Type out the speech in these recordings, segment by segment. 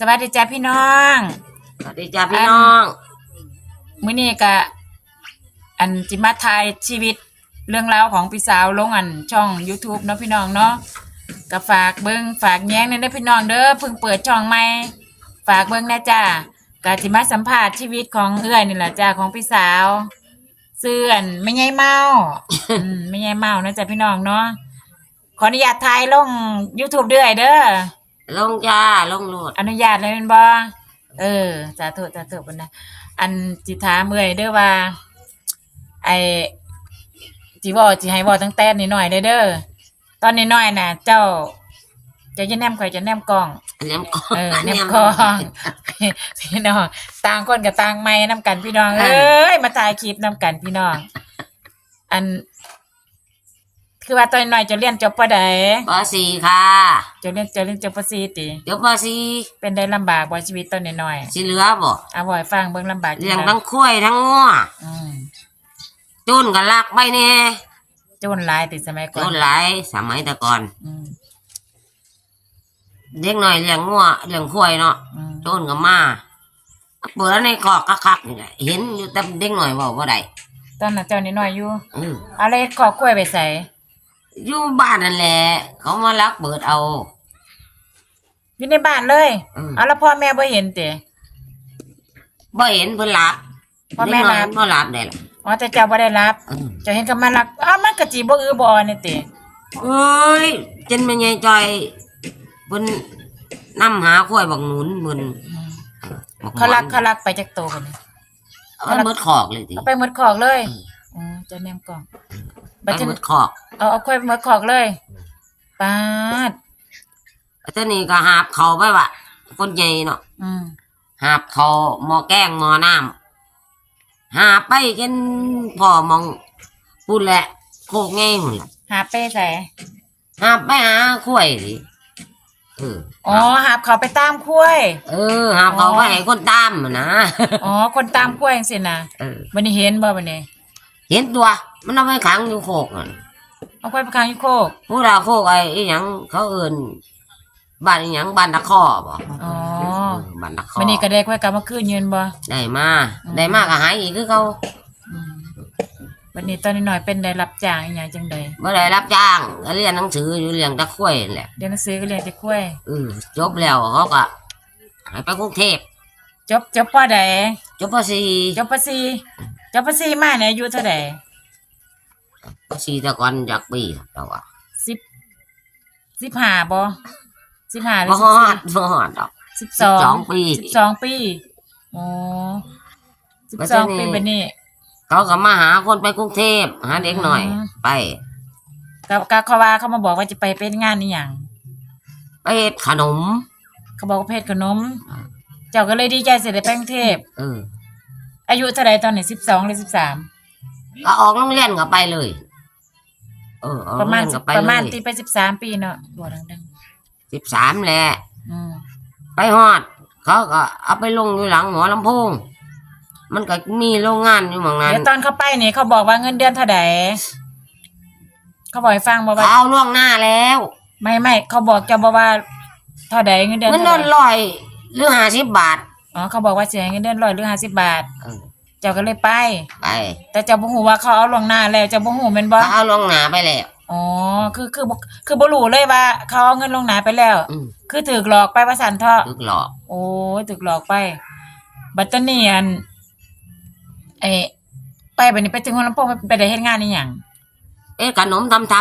สวัสดีจ้าพี่น้องสวัสดีจ้าพี่น้องมื้อนี้ก็อันจิมาทายชีวิตเรื่องราวของพี่สาวลงอันช่อง YouTube เนาะพี่น้องเนาะก็ฝากเบิ่งฝากแย้งในเด้อพี่น้องเด้อเพิ่งเปิดช่องใหม่ฝากเบิ่งนะจ้าก็สิมาสัมภาษณ์ชีวิตของเอื้อยนี่แหละจ้าของพี่สาวเสื่อนไม่ใหญ่เมาอืมไม่ใหญ่เมานะจ้าพี่น้องเนาะขออนุญาตถ่ายลง YouTube เด้อยเด้อ ลงจ้าลงโหลดอนุญาตเลยเป็นบ่เออสาธุสาธุบุญนะอันจิถามเมื่อยเด้อว่า ไอจิบอกจิให้บอกตั้งแต่นิดหน่อยๆเด้อเด้อตอนนิดหน่อยๆน่ะ เจ้าเจะจะแนมข่อยจะแนมกล้อง แนมกล้องเออแนมกล้องพี่น้องต่างคนกับต่างไม่นำกันพี่น้องเอ้ยมาถ่ายคลิปนำกันพี่น้อง อัน คือว่าตอนนิดหน่อยจะเรียนจบปะใดปสี่ค่ะจะเรียนจะเรียนจบปสี่ติเดี๋ยวปสี่เป็นได้ลำบากบ่ชีวิตตอนนิดหน่อยๆสิเหลือบ่เอาบ่อยฟังเบิ่งลำบากจัเลี้ยงใดทั้งคุ้ยทั้งงัวอืมจนก็ลักไปแน่โจนหลายติดสมัยจก่อนนหลายสมัยแต่ก่อนอืมเด็กหน่อยเลี้ยงงัวเลี้ยงคุ้ยเนาะอืมจนก็มาเปิดในคอกคักๆนี่แหละเห็นอยู่แต่เด็กหน่อยบอกว่าได้ตอนนั้นเจ้านิดหน่อยอยู่เออเอะไรขอกล้วยไปใส่ อยู่บ้านนั่นแหละ เขามาลักเปิดเอา อยู่ในบ้านเลยอืม เอาแล้วพ่อแม่บ่เห็นติ บ่เห็นเพิ่นหลับพ่อแม่เด็กน้อยรับบ่หลับได้ล่ะอ๋อแต่เจ้าบ่ได้รับเออเจ้าเห็นเขามารักอ้าวมันก็จีบ่อือบ่นี่ติเอ้ยจนแม่ใหญ่จอยเพิ่นนำหาข้อยบักหนุนเพิ่นอืมบักหเขารักนเขารักไปจากโตกันเอาไปหมดขอกเลยติเอาไปหมดขอกเลย อืมอ๋อเจะแนมกล่องไปบัดนี้หมดขอกเอาเอากล้วยไปหมดขอกเลยปาด แล้วตอนนี้ก็หาบเขาไปว่ะคนใหญ่เนาะอืมหาบเขาหม้อแกงหม้อน้ำหาไปกันพ่อมองพูดแหละโคกไงหุ่นล่ะหาเป้ใส่หาไปหาข้วยสิเอออ๋อหาบเขาไปตามกล้วย เออหาบเขาไปให้คนตามอะนะ อ๋อ คนตามกล้วยจังซี่นะเออ วันนี้เห็นบ่วันนี้ เห็นตัว มันเอาไปขังอยู่โคกอะเอากล้วยไปค้างอยู่โคกผู้เราโคกไอ้อีหยังเขาเอินบ้านอีหยังบ้านตะข้อบ่อ๋อเออบ้านตะข้อวันนี้ก็ได้กล้วยกลับมาคืนยืนบ่ได้มาได้มากก็หายอีกคือเขาอืมวันนี้ตอนนี้หน่อยเป็นได้รับจ้างอีหยังจังใดเมื่อไรรับจ้างก็เรียนหนังสืออยู่เรียงตะข้วยนั่นแหละเรียนหนังสือก็เรียนแต่กล้วยเออจบแล้วเขาก็หายไปกรุงเทพจบจบปอใด จบปสี่จบปสี่จบปสี่มาเนี่ยอายุเท่าใดปสี่แตะก่อนจากปีแต่ว่าสิบสิบห้าบ่สิบห้าหรือบ่สิฮบอสี่ดบ่ฮอดดอก สิบสอง12ปี สิบสองปีอ๋อสิบแล้วสองทีนี้ปีแบบนี้เขาก็มาหาคนไปกรุงเทพหาเด็กหน่อย อืม ไปก็ก็เขาว่าเขามาบอกว่าจะไปเป็นงานนี่หยังไปเฮ็ดขนม เขาบอกว่าเพศขนม เจ้าก็เลยดีใจเสร็จได้ไปกรุงเทพ เอออายุเท่าใดตอนนี้สิบสองหรือสิบสามก็ออกโรงเรียนก็ไปเลย เออออกปโรระงมาเรีณยนก็ไปประเลมาณยตีไปสิบสามปีเนาะบัวดังสิบสามแหละๆอืมไปฮอด เขาก็เอาไปลงอยู่หลังหัวลำโพงมันก็มีโรงงานอยู่หมองนั้นเดี๋ยวตอนเขาไปนี่เขาบอกว่าเงินเดือนเท่าใดเขาบอกให้ฟังบอกว่าเขาเอาล่วงหน้าแล้วไม่ไม่เขาบอกเจ้าบอกว่าเท่าใดเงินเดือนมันเท่าโดใดนลอย หรือห้าสิบบาท อ๋อเขาบอกว่าเสียเงินเดือนร้อยหรือห้าสิบบาท เออ เจ้าก็เลยไป ไปแต่เจ้าบ่ฮู้ว่าเขาเอาลวงหน้าแล้วเจ้าบ่ฮู้แม่นบ่ เขาเอาล่วงหน้าไปแล้วอ๋อ คือคือบ่คือบ่รู้เลยว่า เขาเอาเงินลวงหน้าไปแล้ว อืมคือถูกหลอกไปว่าซั่นเถาะ ถูกหลอกโอ้ยถูกหลอกไป บัดตรนี้อันเอ้ไปบัดนี้ไปถึงหัวลำโพงไปได้เฮ็ดงานอีหยังเอ๊ะขนมทำท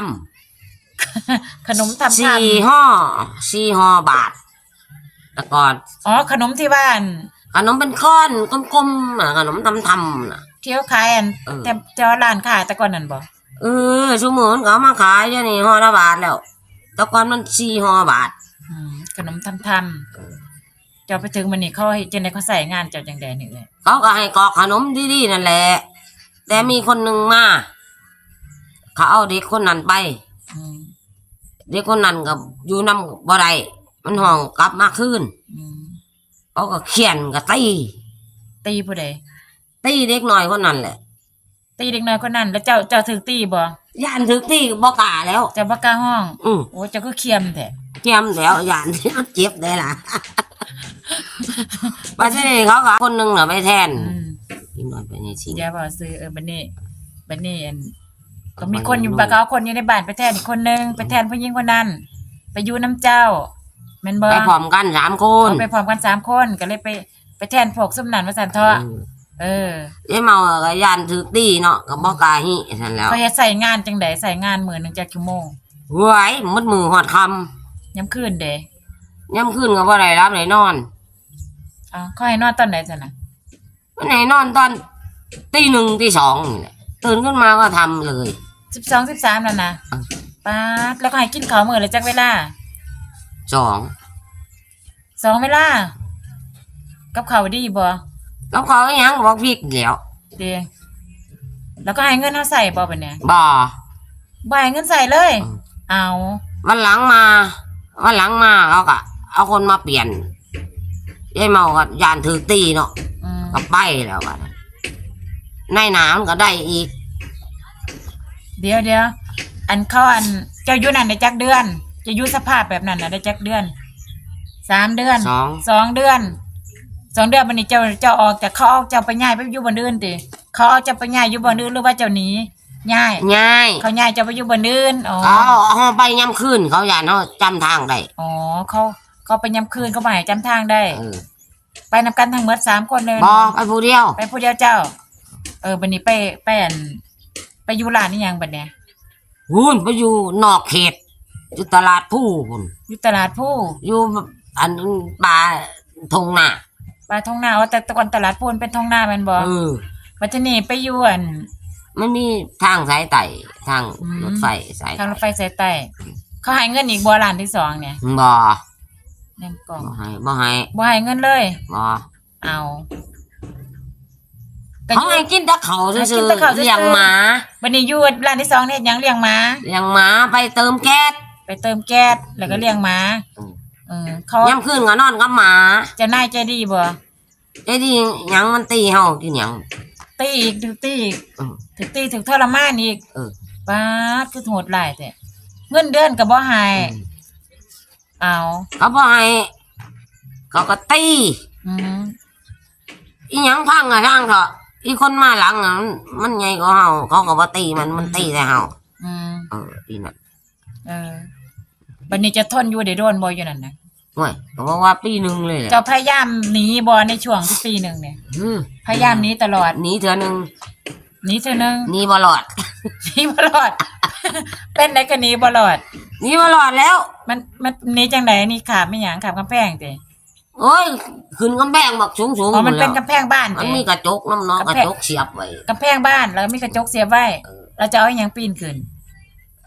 ขนมำทำสี่ทำห่อสี่ห่อบาท แต่ก่อนอ๋อขนมที่บ้านขนมเป็นก้อนกลมๆน่ะขนมทำทำๆน่ะ เที่ยวขายอันเออ แต่เจ้าร้านขายแต่ก่อนนั่นบ่เออชั่วโมงเขาเอามาขายเดี๋ยวนี้ห่อละบาทแล้วแต่ก่อนมันสี่ห่อบาท อืมขนมทำทำเจ้าไปถึงมันนี่เขาให้จังได๋เขาใส่งานเจ้าจังได๋นี่เอ้ยเขาก็ให้กรอกขนมดีๆนั่นแหละ แต่มีคนหนึ่งมาเขาเอาเด็กคนนั้นไป อืมเด็กคนนั้นก็อยู่นำบ่ได้ มันห้องกลับมาคืนอืมเขาก็เขียนก็ตีตีผู้ใดตีเด็กน้อยคนนั้นแหละตีเด็กน้อยคนนั้นแล้วเจ้าเจ้าถึกตีบ่ย่านถึกตีบ่กล้าแล้ว เจ้าบ่กล้าห้อง อืมโอ้เจ้าก็เคียมแท้เจียมแล้วย่าน เจ็บได้ล่ะบัดนี้เขาก็คนหนึงน่ะไปแทนอืมกินหน่อยไปนี่สิเดี๋ยวบอกซื้อเออบันนี้บันนี้อันก็มีคนอยู่บ้านเขาเอาคนอยู่ในบ้านไปแทนอีกคนนึงไปแทนผู้หญิงคนนั้นไปอยู่น้ำเจ้าแม่นบ่ไปพร้อมกันสามคน เอาไปพร้อมกันสามคนก็เลยไปไปแทนพวกซุ่มนั่นว่าซั่นเถอะเออเอ้เมาก็ยานถึกตีเนาะก็บ่กล้าหิซั่นแล้วเขาจะใส่งานจังไดใส่งานมื้อหนึงจักชั่วโมงหวยมืดมือฮอดค่ำยามคืนเด้ย่ำคืนก็บ่ได้รับได้นอนเอาเขาให้นอนตอนไหนจ้ะน่ะวันไหนนอนตอนตีหนึ่งตีสองนี่แหละตื่นขึ้นมาก็ทำเลย 12 13นั่นน่ะอะป๊าดแล้วก็ให้กินข้าวมื้อละจักเวลา สองสองเวลา กับข้าวดีบ่แล้วเขาอีหยังบอกพริกเดี๋ยวเด้แล้วก็ให้เงินเฮาใส่บ่บัดเนี้ยบ่บ่ให้เงินใส่เลยอืมเอาวันหลังมา วันหลังมาเขาก็เอาคนมาเปลี่ยนยายเมาก็ยานถือตีเนาะอืมก็ไปแล้วว่าในหนามก็ได้อีก เดี๋ยวเดี๋ยวอันเขาอันเจ้าอยู่นั่นได้จักเดือน จะอยู่สภาพแบบนั้นน่ะได้จักเดือนสามเดือนสอง สองเดือนสองเดือนวันนี้เจ้าเจ้าออกจากเขาเอาเจ้าไปย้ายไปอยู่บนอื่นติเขาเอาเจ้าไปย้ายอยู่บนอื่นหรือว่าเจ้าหนีย้ายง่ายเขาย้ายเจ้าไปอยู่บนอื่นอ๋อเขาเอาไปย่ำคืนเขายานเขาจำทางได้อ๋อเขาเขาไปย้ำคืนเขาไปจำทางได้เออไปนำกันทั้งหมดสามคนเลยบอไปผู้เดียว ไปผู้เดียวเจ้า เออวันนี้ไปไปอันไปอยู่ร้านนี่ยังบัดเนี่ยหุ่นไปอยู่นอกเขต อยู่ตลาดผู้พุ่นอยู่ตลาดผู้อยู่อันป่าทงนาปลาทองนาว่าแต่แตะกอนตลาดพูนเป็นทองนาแมันบ่เออบัดทีนี้ไปอยู่อันมันมีทางสายไต่ทางอืมรถไฟสายทางรถไฟสายใต้เขาให้เงินอีกบ่ล้านที่สองเนี่ยบอยังกล่องบ่ให้บ่ให้บ่ให้เงินเลยบอเอาก็อเขายู่ ให้กินแตะเขาให้กิซื่นอแต่ข้าวๆซื่อๆ เลี้ยงหมาบัดนี้อยู่ร้านที่สองเนี่ยยังเลี้ยงหมาเลี้ยงหมาไปเติมแก๊ส ไปเติมแก๊สแล้วก็เลี้ยงหมาอืม เออเขาย่ำคืนก็นอนกับหมาเจะนายใจดีบ่ไอ้ที่หยังมันตีเฮากินหยัง ตีอีกถึกตีอีกอืม ถึกตีถึกทรมานอีกเออ ป้าดคือโหดหลายแต่เงินเดือนก็บ่ให้เอาเขาบ่ให้เขาก็ตีอืมอีหยังพังอะช่างเถอะอีคนมาหลังอะมันมันใหญ่กว่าเฮาเขาก็บ่ตีมันมันตีแต่เฮาอืมเอออีนั่นเออ บัดนี้จะทนอยู่ได้โดนบ่อยู่นั่นนะห่วยเขาบอกว่าปีหนึงเลยแหละเจ้าพยายามหนีบ่ในช่วงที่ปีหนึ่งเนี่ย อืมพยายามหนีตลอดหนีเถื่อหนึงหนีเท่านึงหนีบ่รอดหนีบ่รอด เป็นได้ก็หนีบ่รอด หนีบ่รอดแล้ว มันมันหนีจังไดนี่ขาบไม่หยังขาบกำแพงติโอ้ยขึ้นกำแพงบักสูงๆอ๋อมันเป็นแล้วกำแพงบ้านมันติ มีกระจกน้ำเนอกกำกระแพง จกเสียบไว้ กำแพงบ้านแล้วมีกระจกเสียบไว้เออเราจะเอาอหยังปีนขึ้น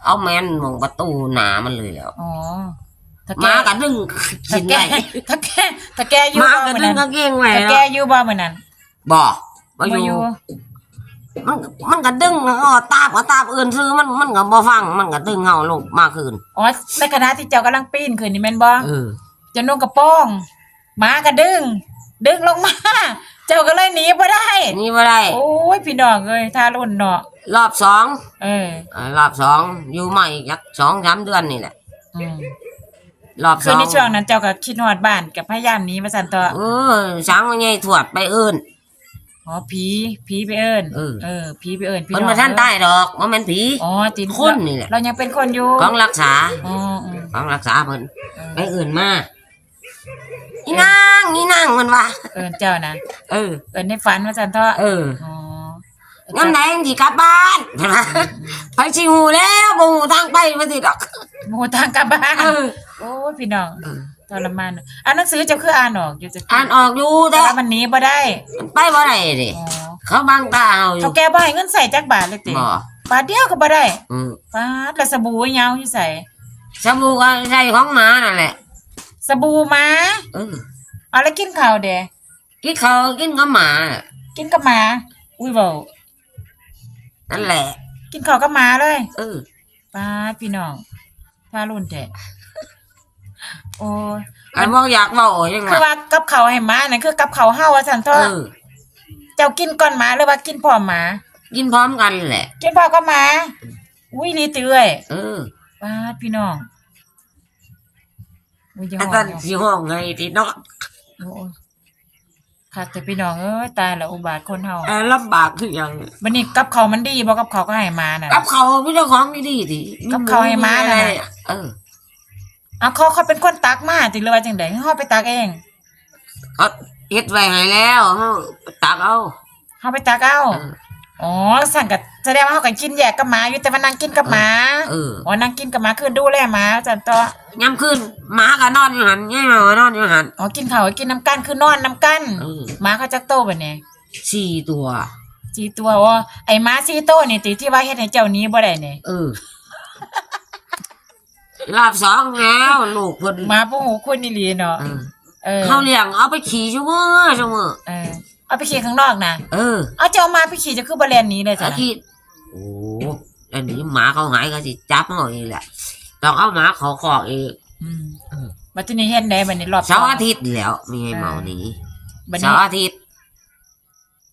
เอาแมนมองประตูหนามันเลยแล้วอ๋อถ้าหแกมากระดึงถ้ากินแกได้ถ้าแกถ้าแกอหยู่มาบ่กระมื้อดึงนั้นกางเกงไว้ถ้าแกแล้วอยู่บ่มื้อนั้นบ่บ่บ่ออยู่ยู่ มันมันก็ดึงอ๋อตาบก็ตาบอื่นซื้อมันมันก็บ่ฟังมันก็ดึงเฮาลงมาคืนอ๋อในขณะที่เจ้ากำลังปีนขึ้นนี่แม่นบ่เออจะนุ่งกระโปรงหมาก็ดึง ดึงลงมา เจ้าก็เลยหนีบ่ได้ นี่บ่ได้ โอ้ยพี่น้องเอ้ยท่ารุ่นเนาะรอบสองเออเอ่อรอบสองอยู่มาอีกจักสองสามเดือนนี่แหละ อืมรอบสคือองในช่วงนั้นเจ้าก็คิดฮอดบ้านกับพยายามหนีมาสั่นตัวเออช้างมันใหญ่ถวดไปเอิ้น อ๋อผีผีไปเอิ้นเออ เออผีไปเอิ้นพี่มันน้องบ่ทันตายดอกบ่แม่นผี อ๋อติดคนนี่แหละ เรายังเป็นคนอยู่ของรักษา อ๋ออืมของรักษาเพิ่นเออไปเอิ้นมา อีนางอีนางมันว่าเอิ้นเจ้านะเออ เอิ้นในฝันมาสั่นตัวเอออ๋องั้นไหนสิกลับบ้านไปสิหูแล้วบ่หูทางไปบ่สิดอกหมู่ทางกลับบ้านเออ โอ้ยพี่น้องเออ ทรมานอ่านหนังสือเจ้าคืออ่านออกอยู่จะอ่านออกอยู่แต่แต่ว่ามันหนีบ่ได้ไปบ่ได้ดิอ๋อเขาบังตาเอาอยู่เขาแก้บ่ให้เงินใส่จักบาทเลยติบ่บาทเดียวก็บ่ได้อืมบาทแล้วสบู่ยาวอยู่ใส่สบู่ก็ใช้ของหมานั่นแหละ สบู่หมาเออเอาแล้วกินข้าวเด้กินเขาวกินกับหมาน่ะกินกับหมา อุ้ยเว้านั่นแหละ กินข้าวกับหมาเลยเออบาทพี่น้องถ้ารุ่นแท้โอ้ยอันบ่อยากเว้ายังไงคือว่ากับข้าวให้หมานั่นคือกับข้าวเฮาว่าซั่นเถเออะอ เจ้ากินก่อนหมาหรือว่ากินพร้อมหมา กินพร้อมกันแหละ กินพร้อมกับหมา อุ้ยนี่เตื้อยเออบาดพี่น้อง อุ้ยยังอันหอนั้นมอยู่สิห้องไงที่เนาะโอ้ยค่ะแต่พี่น้องเอ้ยตายแล้วอุบาทคนเฮาเออลำบากคือหยังบัดนี้กับเขาวมันดีบ่กับเขาวก็ให้มาน่ะ กับเขาพี่เจ้าของดีๆดิกับเขาให้ม้าน่ะอะไรเออเอาเขาเขาเป็นคนตักมาติหรือว่าจังได๋เฮาไปตักเองเขาเฮ็ดไว้ให้แล้วเฮาตักเอาเฮาไปตักเอาเออ อ๋อสั่งก็แสดงว่าเฮาก็กินแยกกับหมาอยู่แต่ว่านั่งกินกับหมาเออ อ๋อนั่งกินกับหมาคือดูแลหมาจันต่อยามคืนหมาก็นอนอยู่หันยายหมาก็นอนอยู่หันอ๋อกินข้าวกินน้ำกันคือนอนน้ำกันเออหมาเขาจักโตบัดนี้สี่ตัวสีตัวว่าไอ้หมาสีโตนี่ติที่ว่าเฮ็ดให้เจ้าหนี้บ่ได้นี่เออ รอบสองแล้วลูกเพิ่นหมาบ่ฮู้คุณนี่หลีเนาะเออเออเขาเลี้ยงเอาไปขี่ชั่วโมงชั่วโมงเออ เอาไปขี่ข้างนอกนะเออเอาเจ้ามาไปขี่จะคือบ่แล่นหนี้เลยจ้ะอาทิตย์โอ้อันนี้หมาเขาหายก็สิจับเขาเองแหละต้องเอาหมาเขาคอกเองอืมเออบัดทีนี้เฮ็ดได้บัดนี้รอบเสาร์อาทิตย์แหล้วมีให้เมาหนีบัดเสานี้ร์อาทิตย์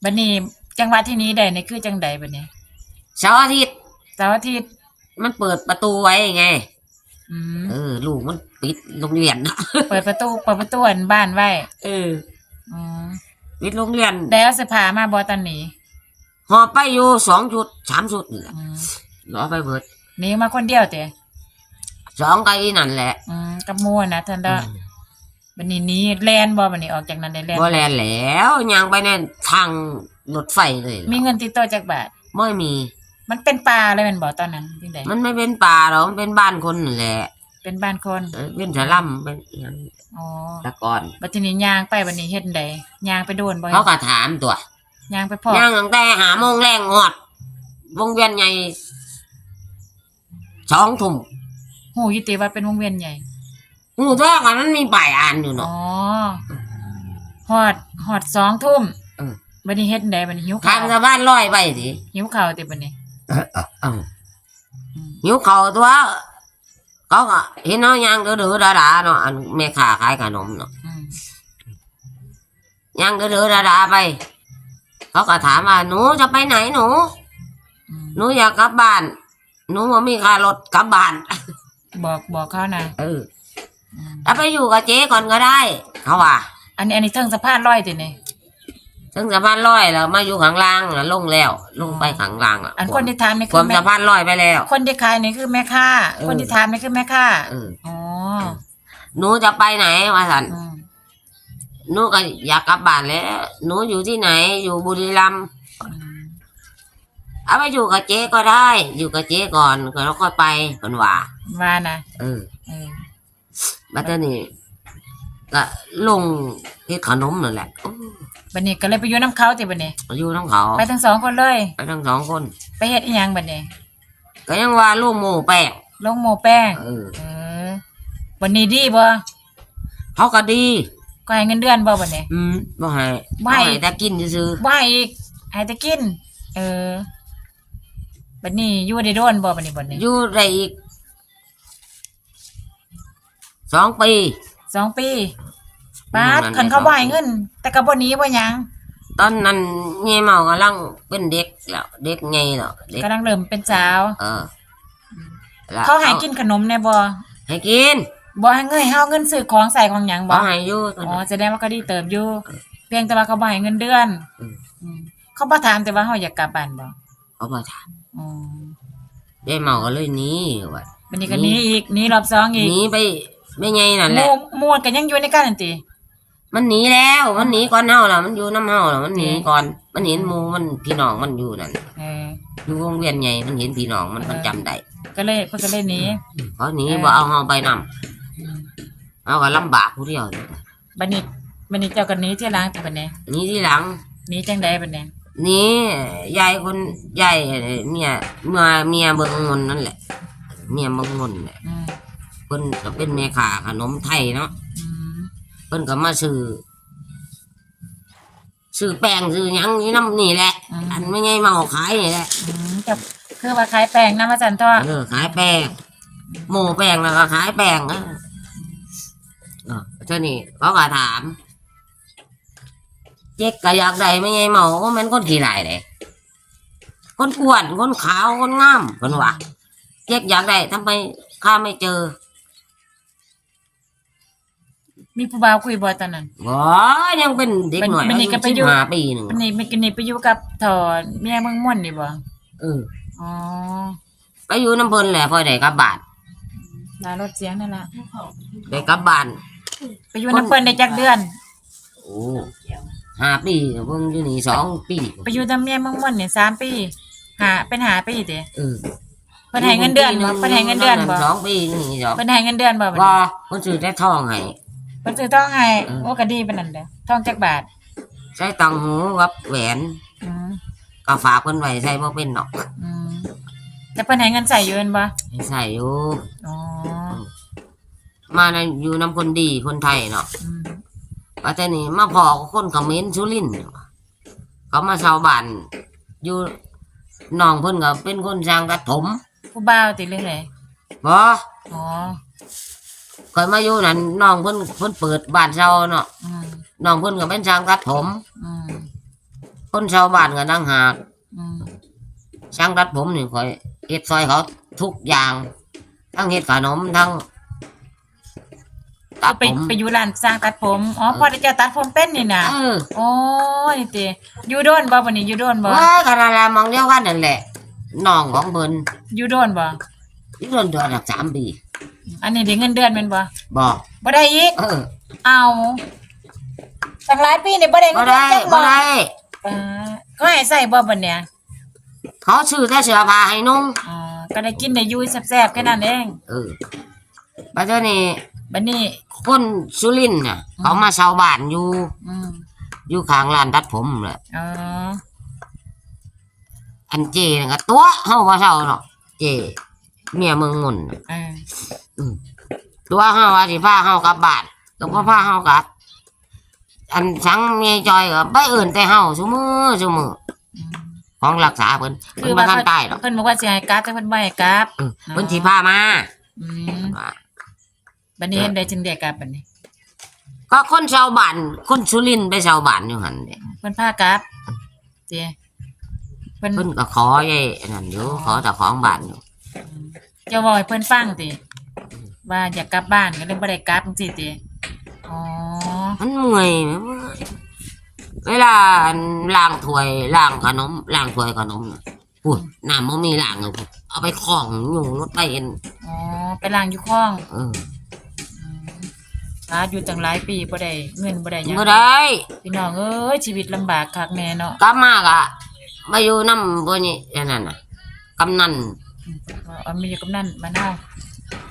บัดนี้จังหวัดที่นี้ได้นี่คือจังใดบัดนี้เสาร์อาทิตย์เสาร์อาทิตย์มันเปิดประตูไว้ไง อืมเออ ลูกมันปิดโรงเรียนนะเปิดประตูเปิดประตูอันบ้านไว้ เอออืม ปิดโรงเรียนได้เอาเสื้อผ้ามาบ่ตอนนี้หอบไปอยู่สองชุดสามชุดนี่แหละอืมรอไปเบิดหนี่มาคนเดียวเตะสองไก่นั่นแหละอืมกับหมู่นะท่านดอกบัดนี้หนี้แล่นบ่บัดนี้ออกจากนั้นได้แล่นบ่แลนแล้วยังไปในทางรถไฟเลยมีเงินติดตัวจักบาท ไม่มี มันเป็นป่าเลยแม่นบ่ตอนนั้นจังไดมันไม่เป็นป่าหรอกมันเป็นบ้านคนนั่นแหละ เป็นบ้านคน เออเป็นสลัมเป็นอหยังอ๋อแตะก่อน บัดทีนี้ย่างไปบัดนี้เฮ็ดจั่งใดย่างไปโดนบ่เขาก็ถามตัวย่างไปพอ ย่างตั้งแต่หาโมงแรงงอด วงเวียนใหญ่สองทุ่มหูอยู่ติว่าเป็นวงเวียนใหญ่หูตัวก่อนมันมีป้ายอ่านอยู่อ๋เนาะอฮอดฮอดสองทุ่มเออ บัดนี้เฮ็ดจั่งใดบัดนี้หิวทาข้างวสะพานลอยไปสิหิวข้าวติบัดนี้เอ้าหิวเขาวตัว เขาก็เห็นเนาะยางเดือดๆดาๆเนาะอันแม่ค้าขายขนมเนาะอืมยางเดือดๆดาๆไป เขาก็ถามว่าหนูจะไปไหนหนูอืมหนูอยากกลับบ้าน หนูว่ามีค่ารถกลับบ้าน บอกบอกเขานะเอออืมถ้าไปอยู่กับเจ๊ก่อนก็ได้ เขาว่า อันนี้อันนี้เทิงสะพานลอยตินี่ ถึงสะพานลอยแล้วมาอยู่ข้างล่างแล้วลงแล้วลงไปข้างล่างอะอันคนที่ถามนี่ผคือมแม่สะพานลอยไปแล้ว คนที่ขายนี่คือแม่ค้า เออ คนที่ถามนี่คือแม่ค้าเอออ๋อหนูจะไปไหนวะสันอืมหนูก็อยากกลับบ้านแล้วหนูอยู่ที่ไหนอยู่บุรีรัมย์อืมเอาไปอยู่กับเจ๊ก็ได้ อยู่กับเจ๊ก่อนก็แล้วค่อยไปคนว่าว่านะเออ เออบัดนี้ก็ลงเฮ็ดขนมนั่นแหละโอ้ บัดนี้ก็เลยไปอยู่น้ำเขาติบัดนี้อยู่น้องเขาไปทั้งสองคนเลย ไปทั้งสองคน ไปเฮ็ดอีหยังบัดนี้ ก็ยังว่าลูกหมูแป้งลงโมแป้ง เออ เออวันนี้ดีบ่เขาก็ดี ก็ให้เงินเดือนบ่บัดนี้ อืมบ่ให้บ่ให้ แต่กินซื่อบ่ให้อีกให้แต่กิน เออบัดนี้อยู่ได้โดนบ่บัดนี้บัดนี้ๆอยู่ได้อีกสองปีสองปี ป้าดนั่นคันเขาสองบ่ปีให้เงิน แต่ก็บ่หนีบ่หยังตอนนั้นเงี้ยเมากำลังเป็นเด็กแล้ว เด็กไงแล้วเด็กกำลังเริ่มเป็นสาว เออแล้วเขาให้กินขนมแน่บ่ให้กินบ่ให้เงินเฮาเงินซื้อของใส่ของหยังบ่บ่ให้อยู่ตอนอ๋อนั้น แสดงว่าก็ดีเติบอยู่เพียงแต่ว่าเขาบ่ให้เงินเดือนอืม อืมเขาบ่ถามแต่ว่าเฮาอยากกลับบ้านบ่เอาบ่ถามอ๋อได้เมาก็เลยหนีว่าบัดนี้ก็หนีอีกหนีรอบสองอีกหนีไปไม่ไงนั่นหแหละมู่หมู่ก็ยังอยู่ในกันนั่นติ มันหนีแล้ว มันหนีก่อนเฮาแล้วมันอยู่น้ำเฮาแล้วมันหนีอืมก่อน มันเห็นหมูมันพี่น้องมันอยู่นั่นเออ อยู่วงเวียนใหญ่มันเห็นพี่น้องมันมันจำได้ก็เลยเพิ่นก็เลยหนี เพราะหนีเออ บ่เอาเฮาไปนำอืมเอาก็ลำบากผู้เดียวนี่บัดนี้บัดนี้เจ้าก็หนีที่หลังติบัดนี้หนีที่หลังหนีจังใดบัดนี้หนี่ยายคนยายเมียเมียเมียเบิ่งงนนั่นแหละ เมียเบิ่งงนแหละอืมเพิ่นก็เป็นแม่ค้าขนมไทยเนาะอืม เพิ่นก็มาซื้อซื้อแป้งซื้อหยังนี่น้ำนี่แหละอันไม่ไงเมาขายนี่แหละอืมกับคือว่าขายแป้งนำอาจารย์ตัวเออขายแป้งหมูแป้งแล้วก็ขายแป้งนะเออเจ้านี่เขาก็ถาม เจ๊กก็อยากได้ไม่ไงเมาก็มันคนขี้หลายเลยคนอ้วนคนขาวคนงามคนว่าเจ๊กอยากได้ทำไมข้าไม่เจอ มีผู้บ่าวคุยบ่ตอนนั้นบ่ยังเป็นเด็กหน่อยมันนี่ก็ไปอาอยู่ยุ15ปีหนึงวันนี้มันกินนี่ไปอยู่กับถอเมียเมืองม่วนนี่บ่ เอออ๋อไปอยู่น้ำเพิ่นแหละพอได้กลับบ้านลารถเสียงนั่นล่ะ ได้กลับบ้าน ไปอยู่น้ำเพิ่นได้จักเดือน โอ้ห้าปีเพิ่งอยู่นี่สองปี ไปอยู่นำเมียเมืองม่วนนี่สามปี หาเป็นหาปีติเออเพิ่นให้เงินเดือนบ่เพิ่นให้เงินเดือนบ่สองปีนี่สองเพิ่นให้เงินเดือนบ่บัดบ่นี้เพิ่นซื้อแต่ทองให้ เพิ่นซื้อทองให้เออโอ้ก็ดีปานนั้นเด้อทองจักบาทใช้ตังหูกับแหวนอืมก็ฝากเพิ่นไว้ใช้บ่เป็นดอกอืมแต่เพิ่นให้เงินใส่อยู่แม่นบ่ให้ใส่อยู่อ๋อมาในอยู่นำคนดีคนไทยเนาะอืมว่าแต่นี่มาพอกับคนเขมรสุรินทร์เขามาชาวบ้านอยู่น้องเพิ่นก็เป็นคนสร้างกระถมผู้บ่าวติเรื่องไดบ่ อ๋อ เคยมาอยู่นั่นน้องเพิ่นเพิ่นเปิดบ้านเช่าเนาะอืมน้องเพิ่นก็เป็นสร้างกระถมอืมคนชาวบ้านก็นั่งหากอืมช่างตัดผมนี่คอยเฮ็ดซอยเขาทุกอย่าง ทั้งเฮ็ดขนมทั้งตัดไปผมไปอยู่ร้านสร้างตัดผมอ๋อพอได้เจะตัดผมเป็นนี่นะเออโอ้ยติอยู่โดนบ่บัดนี้อยู่โดนบ่เว้ยกันอะไรมองเดียวกันนั่นแหละน้องของเพิ่นอยู่โดนบ่ที่โดนเดือนละสามปี อันนี้ได้เงินเดือนแม่นบ่บอกบ่ได้อีก เออเอาตั้งหลายปีนี่บ่ได้เงิบ่นเดือนได้จักบ่บ่ได้อ่าเขาให้ใส่บ่บัดเนี่ยเขาซื้อแต่เสื้อผ้าให้นุ่งอ๋อก็ได้กินได้อยู่แซ่บๆแค่นั้นเองเออปัจจุบันนี้บัดนี้ คนสุรินทร์น่ะ เขามาเช่าบ้านอยู่ อืมอยู่ข้างร้านตัดผมแหละอ๋ออันเจน่ะก็ตัวเฮาบ่เช่าเนาะเจ เมียเมืองมนต์น่ะเออตัวเฮาว่าสิพาเฮากลับบ้านก็บ่พาเฮากลับ อันสังเมียจอยก็ไปเอื่นแต่เฮาซุมื้อซุมื้ออืมของรักษาเพิ่นเพิ่นบ่ทันตายหรอกเพิ่นบอกว่าสิให้กลับแต่เพิ่นบ่ให้กลับเออเพิ่นสิพามาอืมบัดนี้เห็นได้จึงได้กลับบัดนี้ ก็คนชาวบ้านคนสุรินทร์ไปชาวบ้านอยู่หั่นเด้เพิ่นพากลับเจ้เพิ่นเพิ่นก็ขอไอ้นั่นอยู่ขอเจ้าของบ้านอยู่เจะบอกให้เพิ่นฟังติว่าอยากกลับบ้านก็เลยบ่ได้กลับจังซี่ติอ๋อมันเมื่อยแม่เมื่อยเวลาล้างถ้วยล้างขนมล้างถ้วยขนมน่ะพูดน้ำบ่มีล้างเอาพูดเอาไปคล้องอยู่รถไปเอ็นอ๋อไปล้างอยู่คลองเออหาอยู่ตั้งหลายปีบ่ได้เงินบ่ได้หยังบ่ได้พี่น้องเอ้ยชีวิตลำบากคักแน่เนาะกลับมากะมาอยู่น้ำพวกนี้อันนั้นน่ะกำนัน เอามีอยู่กับนั่นบ้านเฮา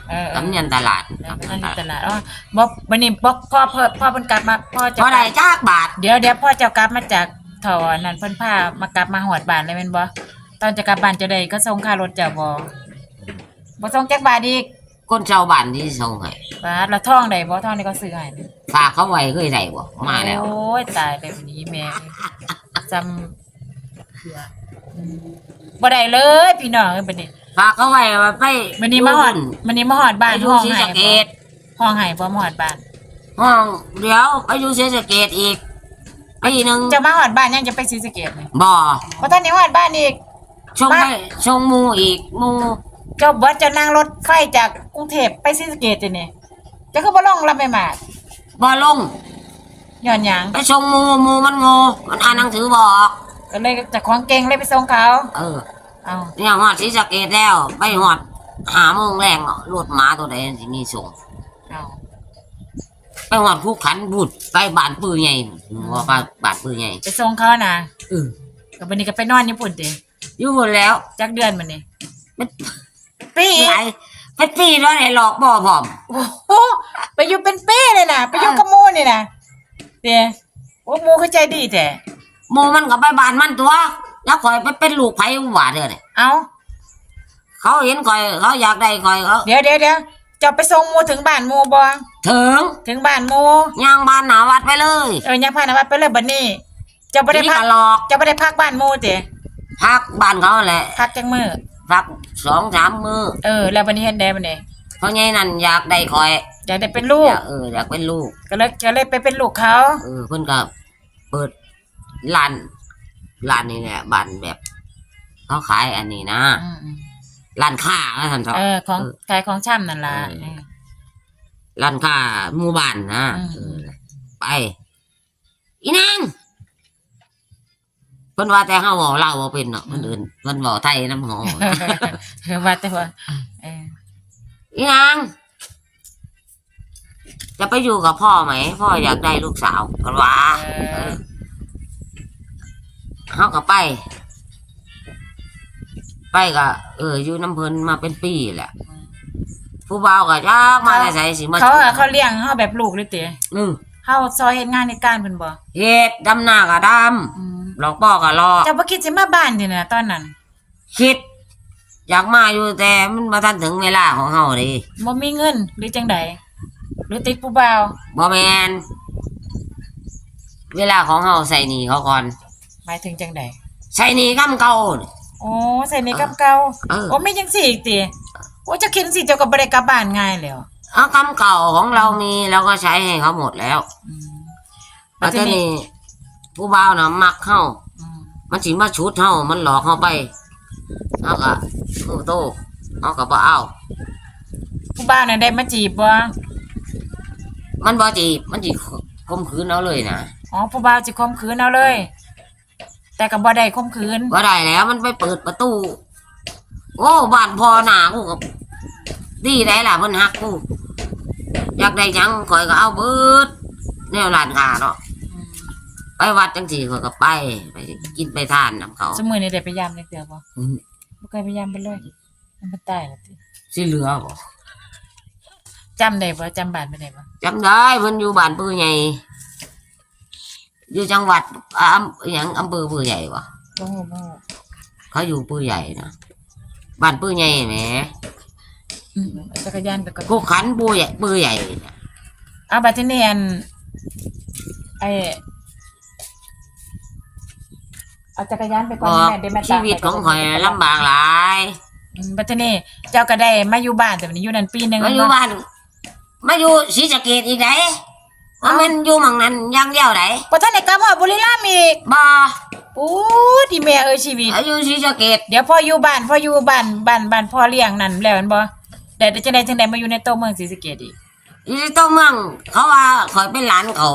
เออเออกำนันตลาดเออกำอันันนตนี้ตลาดลาดอ๋อบ่วันนี้บ่พ่อพ่อพ่อเพิ่นกลับมาพ่อจะ บ่ได้จักบาท เดี๋ยวเดี๋ยวพ่อจะกลับมาจากถอนั่นเพิ่นพามากลับมาหอดบ้านเลยแม่นบ่ตอนจะกลับบ้านจะได้ก็ส่งค่ารถเจ้าบ่บ่ส่งจักบาทอีกคนชาวบ้านที่ส่งให้บาทละท่องได้บ่ท่องนี่ก็ซื้อให้นี่ฝากเขาไว้เคยได้บ่มาแล้ว โอ้ยตายแบบนี้แม่จำเผื่ออืมบ่ได้เลยพี่น้องเอ้ยบัดนี้ ฝากเขาไว้ว่าไปวันนี้มาหอดวันนี้มาหอดไปบ้านอยู่ห้องศรีไห้สะเกบ่ษห้องไห้บ่มาหอดบ้านห้องเดี๋ยวไปอยู่ศรีสะเกษอีกปีหนึงจะมาหอดบ้านยังจะไปศรีสะเกษนี่บ่เพราะตอนนี้หอดบ้านอีก ชงไปชงหมูอีกหมูเจ้าบ่จะนั่งรถไฟจากกรุงเทพไปศรีสะเกษตินี่จะคือบ่ลงรับไม่มาบ่ลงย้อนหยังไปชงหมูหมูมันโง่มันอ่านหนังสือบอกก็เลยจากของเก่งเลยไปส่งเขา เออ เอาเนี่ยหอดศรีสะเกษแล้วไปหอดหาโมงแรงรถหมาตัวใดสิมีส่งเอาไปหอดคู่ขันบุดไปบ้านปื้อใหญ่ว่าบ้านบ้านปื้อใหญ่ไปส่งเขาน่ะเออก็บัดนี้ก็ไปนอนญี่ปุ่นติอยู่หมดแล้วจักเดือนมันนี่มันปีหลายเป็นปีแล้วไหนหลอกบ่พร้อมโอ้โหไปอยู่เป็นปีเลยน่ะไปอยู่กับหมู่นี่น่ะเด้โอ้หมู่เขาใจดีแท้หมูมันก็ไปบ้านมันตัว แล้วคอยไปเป็นลูกไผหวาเด้อเนี่ยเอาเขาเห็นคอยเขาอยากได้คอยเขาเดี๋ยวเดี๋ยวเดี๋ยวเจะไปส่งหมูถึงบ้านหมูบ่ถึงถึงบ้านหมูย่างบ้านหนาวัดไปเลยเออยังพานะว่าไปเลยบัดนี้เจะบ่ได้นี่พักก็หลอกเจะบ่ได้พักบ้านหมูติพักบ้านเขาแหละพักจังมือพักสองสามมือเออ แล้วบัดนี้เฮ็ดได้บัดนี้เพราะไงนั่นอยากได้คอยอยากได้เป็นลูกอยากเอออยากเป็นลูก ก็เลยก็เลยไปเป็นลูกเขาเออเพิ่นก็เปิดร้าน ร้านนี้แหละบ้านแบบเขาขายอันนี้นะอืมร้านค้าก็ท่านชอบๆเออของเออขายของช่ำนั่นล่ะเออเออ ร้านค้าหมู่บ้านนะอืมเออไป อีนางเพิ่นว่าแต่เฮาเว้าลาวบ่เป็นเนาะคนอื่นเพิ่นเว้าไทยนำหอ เออว่าแต่ว่าเอออีนางจะไปอยู่กับพ่อไหม พ่ออยากได้ลูกสาวกันว่าเออ เฮาก็ไป ไปก็เอออยู่น้ำเพิ่นมาเป็นปีแหละผู้บ่าวก็จักมาแต่ไสสิมาเขาอะเขาเลี้ยงเฮาแบบลูกเลยติอืมเฮาซอยเฮ็ดงานในการเพิ่นบ่เฮ็ดดำหน้าก็ดอืมำหลอกป้อก็รอเจ้าบ่คิดสิมาบ้านติน่ะตอนนั้น คิด อยากมาอยู่แต่มันมาทันถึงเวลาของเฮาเดิบ่มีเงินหรือจังใดหรือติดผู้บ่าวบ่แมนเวลาของเฮาใส่หนีเขาก่อน หมายถึงจังใดใส่หนีคำเก่านี่ โอ้ใส่ในกับเก่าเออ โอ้ไม่จังซี่อีกติโอ้เจะคิดสิเจ้าก็บ่ได้กลับบ้านง่ายแล้วเอาคำเก่าของเรามีเราก็ใช้ให้เขาหมดแล้วอืมแล้วทีนี้ผู้บ่าวน่ะมักเฮาอืมมันสิมาชุดเฮามันหลอกเฮาไปเฮาก็โอ้โตเฮาก็บ่เอา ผู้บ่าวน่ะได้มาจีบบ่มันบ่จีบมันสิข่มขืนเอาเลยนะอ๋อผู้บ่าวสิข่มขืนเอาเลย แต่ก็บ่ได้ข่มขืนบ่ได้แล้วมันไปเปิดประตู โอ้บ้านพ่อหน้ากูก็ดีได้ล่ะเพิ่นฮักกู อยากได้หยังข่อยก็เอาเบิดแนวร้านค้าเนาะอืมไปวัดจังสี่ข่อยก็ไปไปกินไปทานนํเขาสมื้อนี้ได้ไปยามจักเทื่อบ่อืมบ่เคยไปยามเพิ่นเลยมันบ่ตายแล้วติสิเหลือบ่จำได้บ่จำบ้านบ่ได้บ่จำได้เพิ่นอยู่บ้านปื้อใหญ่ อยู่จังหวัดอ่าอำอหยังอำเภอปื้อใหญ่บ่บ่ฮู้บ่ฮู้เขาอยู่ปื้อใหญ่นะบ้านปื้อใหญ่แหมอืมเอาจักรยานไปก่อนกูขันปื้อใหญ่ปื้อใหญ่น่ะเอาบัดทีนี้อันไอ้เอาจักรยานไปก่อนบอกแม่เดี๋ยวแม่ชีวิตของข่อยลำบากหลายอืมบัดทีนี้เจ้าก็ได้มาอยู่บ้านแต่วันนี้อยู่นั่นปีหนึงมาอยู่เนะบ้านมาอยู่ศรีสะเกดอีกไหน ว่ามันอยู่หมังนั้นอยังเดียวไหนบ่ทันได้กลับฮอดบุรีรัมย์อีกบ่ปูที่แม่เอ้ยชีวิตอายุศรีสะเกดเดี๋ยวพ่ออยู่บ้านพ่ออยู่บ้านบ้านบ้านพ่อเลี้ยงนั่นแล้วแม่นบ่แต่ได้จังได๋จังได๋มาอยู่ในโตเมืองศรีสะเกษอีกอยู่ในตัวเมือง เขาว่าข่อยเป็นหลานเขา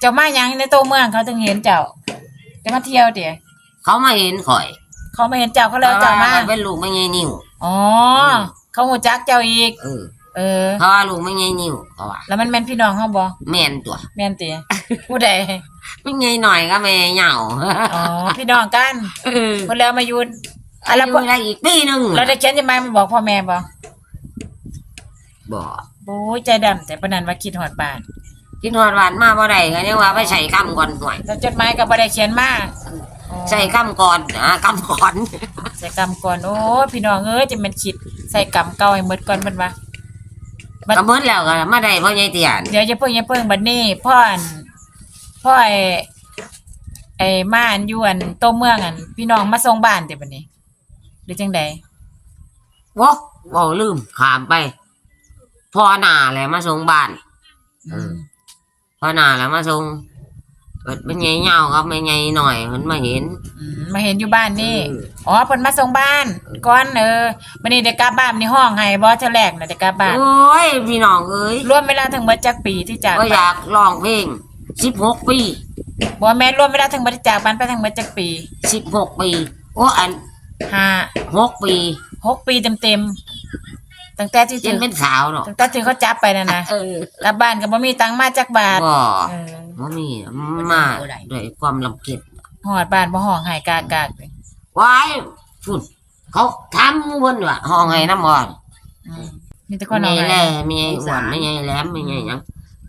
เจ้ามาหยังในโตเมืองเขาถึงเห็นเจ้าจะมาเที่ยวเดี๋ยวเขามาเห็นข่อย เขาไม่เห็นเจ้าเขาเลยเอาเจ้ามาขว่เป็นลูกไม่ไงนิ้วอ๋อเขาหูจักเจ้าอีก เออเออเขาว่าลูกไม่ไงนิ้วเขาว่าแล้วมันแม่นพี่น้องเฮาบ่แม่นตัวแม่นติผู้ใดไม่ไงหน่อยก็ไม่เหงาอ๋อพี่น้องกันเออเพิ่นแล้วมาอยู่อาแล้วยุพ่อได้อีกปีหนึ่งเราได้เขียนจดหมายมาบอกพ่อแม่บ่บ่โอ้ยใจดำแต่ปานนั้นว่าคิดฮอดบ้านกินหอดหวานมาบ่ได้ก็ยังว่าไปใส่คำก่อนหน่อยแล้วจดหมายก็บ่ได้เขียนมาอ๋อ ใส่คำก่อนอะคำก่อน ใส่กรรมก่อนโอ้ยพี่น้องเอ้ยจะแม่นคิดใส่กรรมเก่าให้หมดก่อนเพิ่นว่า บัด ก็เบิดแล้วก็มาได้พ่อใหญ่เตียนเดี๋ยวอย่าเพิ่งอย่าเพิ่งบัดนี้พ่ออันพ่อไอ้ไอ้มาอันอยู่อันโตเมืองอันพี่น้องมาส่งบ้านเดี๋ยวบัดนี้หรือจังใดวะบ่ลืมขามไปพ่อหน้าแหละมาส่งบ้านเออพ่อหน้าแหละมาส่ง เปิดเป็นไงเหงาครับไม่ไงหน่อยมันมาเห็น อืมมาเห็นอยู่บ้านนี่เอออ๋อเพิ่นมาส่งบ้านก่อนเออบัดนี้ได้กลับบ้านในห้องให้บ่เท่าแรกน่ะได้กลับบ้าน โอ้ยพี่น้องเอ้ยรวมเวลาทั้งหมดจักปีที่จากก็ไปอยากร้องเพลงสิบหกปีบ่แม่นรวมเวลาทั้งหมดที่จากบ้านไปทั้งหมดจักปีสิบหกปีโอ้อันห้าหกปีหกปีเต็มๆตั้งแต่ที่จถึนงเป็นสาวเนาะตั้งแต่ที่เขาจับไปนั่นนะเออกลับบ้านก็บ่มีตังค์มาจักบาทบ่เออ บ่มีมาด้วยความลำเก็ดหอดบ้านบ่ห้องไห้กากากเลยว้ายฝุ่นเขาทำเพิ่นว่าห้องไห้น้ำบ่อนอืมมีแต่คนเอามีไห้แล่มีไอ้อ้วนไม่ไงแหลมไม่ไงหยัง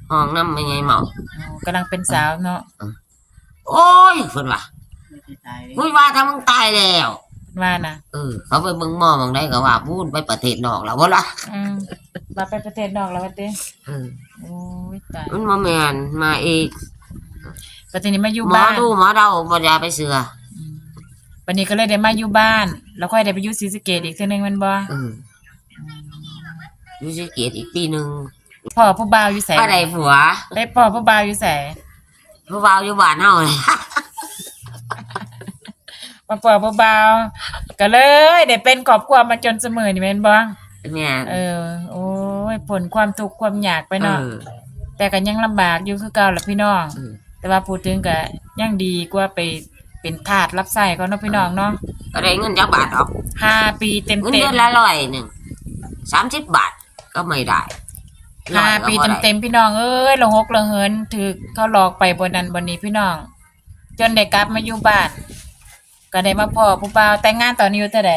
ห้องน้ำไม่ไงเมาอ๋อกำลังเป็นสาวเนาะ โอ้ยเพิ่นว่าคุยว่าถ้ามึงตายแล้วเพิ่น ว่านะเออเขาไปเบิ่งหม้อมองได้ก็ว่าพูดไปประเทศนอกแล้วบ่ล่ะอืมมาไปประเทศนอกแล้วว่าติเออโอ้ยตายมันมาแม่นมาอีกปัจจุบันนี้มาอยู่หมอบ้านดูหมอเดาบ่อยาไปเสืออืมวันนี้ก็เลยได้มาอยู่บ้าน แล้วค่อยได้ไปอยู่ศรีสะเกษอีกเทื่อนึงแมันบ่เอออยู่สิเกียรติอีกปีหนึงพ่อผู้บ่าวอยู่ไสก็ได้ผัว ได้พ่อผู้บ่าวอยู่ไสผู้บ่าวอยู่บ้านเฮาเลย มาพ่อผู้บ่าวก็เลยได้เป็นครอบครัวมาจนเสมอนี่แม่นบ่แม่เออ โอ้ยยผลความทุกข์ความยากไปเนาะเออแต่ก็ยังลำบากอยู่คือเก่าล่ะพี่น้องเออแต่ว่าพูดถึงก็ยังดีกว่าไปเป็นทาสรับใช้เขาเนาะพี่น้องเนาะก็ได้เงินจักบาทออกห้าปีเต็มเงินเต็เดืมอนละร้อยหนึ่งสามสิบบาทก็ไม่ได้ห้าร้อยก็ปีบ่เต็มได้เต็มๆพี่น้องเอ้ยละหกละเหินถือเขาหลอกไปบนนั้นบนนี้พี่น้อง จนได้กลับมาอยู่บ้าน ก็ได้มาพ่อผู้บ่าวแต่งงานตอนนี้อายุเท่าใด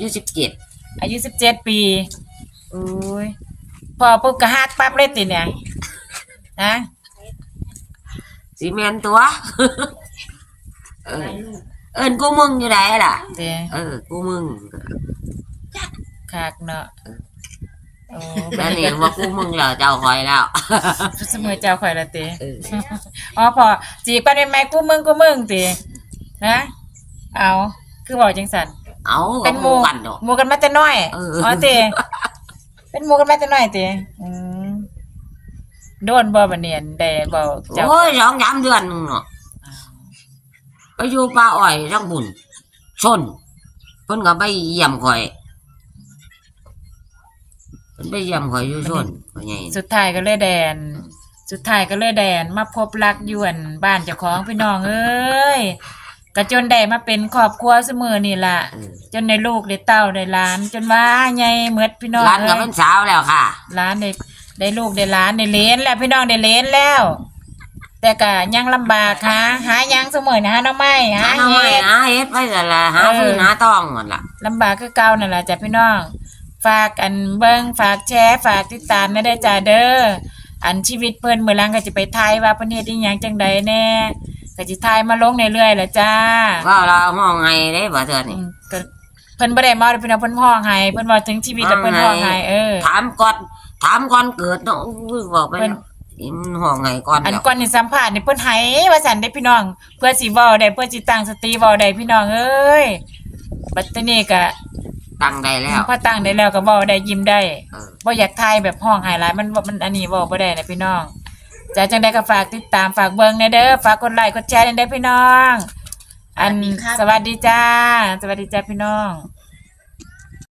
ยี่สิบเจ็ดอายุสิบเจ็ดปีอุ้ยพอปุ๊บก็ฮักปั๊บเลยติเนี่ยนะซีเมนต์ตัว เออเอินกูมึงอยู่ไหนล่ะ เด้เออ กูมึงคักเนาะโอ้แล้วนี่ว่ากูมึงแล้วเจ้าคอยแล้ว เสมอเจ้าข่อยละเตเออ อ๋อพอจีบกันเป็นไหมกูมึงกูมึงติ นะเอาคือบอกจังสันเอาเป็ก็นหหมูมูกันเนาะหมูกันมาแต่น้อยเอออ๋ อเตเป็นหมูกันมาแต่น้อยเตอืมโดนบ่บัดเนียนแดบ่เจ้าโอ้ยสองสามเดือนนึงเนาะไปอยู่ป่าอ้อยทั้งบุญชนเพิ่นก็ไปเยี่ยมข่อยเพิ่นไปเยี่ยมข่อยอยู่ชนข่อยใหญ่สุดท้ายก็เลยแดน สุดท้ายก็เลยแดน มาพบรักอยวนบ้านเจ้าของพี่น้องเอ้ย ก็จนได้มาเป็นครอบครัวเสมอนี่ล่ะเออจนได้ลูกได้เต้าได้หลาน จนว่าใหญ่เหมือดพี่น้องร้านก็เอ้เป็ยนสาวแล้วค่ะ หลานได้ได้ลูกได้หลานได้เหลนแล้วพี่น้องได้เหลนแล้ว แต่ก็ยังลำบากหาหายังเสมอนะหาหน้อไม้หาหาหน่อไม้เห็ด หาเฮ็ดไปแต่ละหาเออฟืนหาตองหมดล่ะลำบากคือเก่านั่นแหละจ้ะพี่น้อง ฝากอันเบิ้งฝากแชร์ฝากติดตามนะได้อจ้าเด้ออันชีวิตเพิ่นเมื่อหลังก็จะไปทายว่าเพิ่นเฮ็ดอีหยังจังใดแน่ ก็สิทายมาลงเรื่อยๆแหละจ้าว่าเราห้องไงได้บ่เทื่ออืนี่มก็เพิ่นบ่ได้มาเด้อพี่น้องเพิ่นฮ้องให้เพิ่นเว้าถึงชีวิตแล้วเพิ่นฮ้องให้เออ ถามก่อนถามก่อนเกิดเนาะอุ้ยบอกไปเพิ่น แล้วอิมห้องไงก่อนอันแล้วก่อนนี่สัมภาษณ์นี่เพิ่นให้ว่าซั่นเด้อพี่น้อง เพื่อสิเว้าได้เพื่อสิตั้งสติเว้าได้พี่น้องเอ้ยบัดนี้ก็ตั้งได้แล้วพอตั้งได้แล้วก็เว้าได้ยิ้มได้เออบ่อยากทายแบบห้องไฮไลท์มันมันอันนี้เว้าบ่ได้นะพี่น้อง จะจังได๋ก็ฝากติดตามฝากเบิ่งแน่เด้อฝากกดไลค์กดแชร์แน่เด้อพี่น้อง อันสวัสดีครับสวัสดีจ้า สวัสดีจ้าพี่น้อง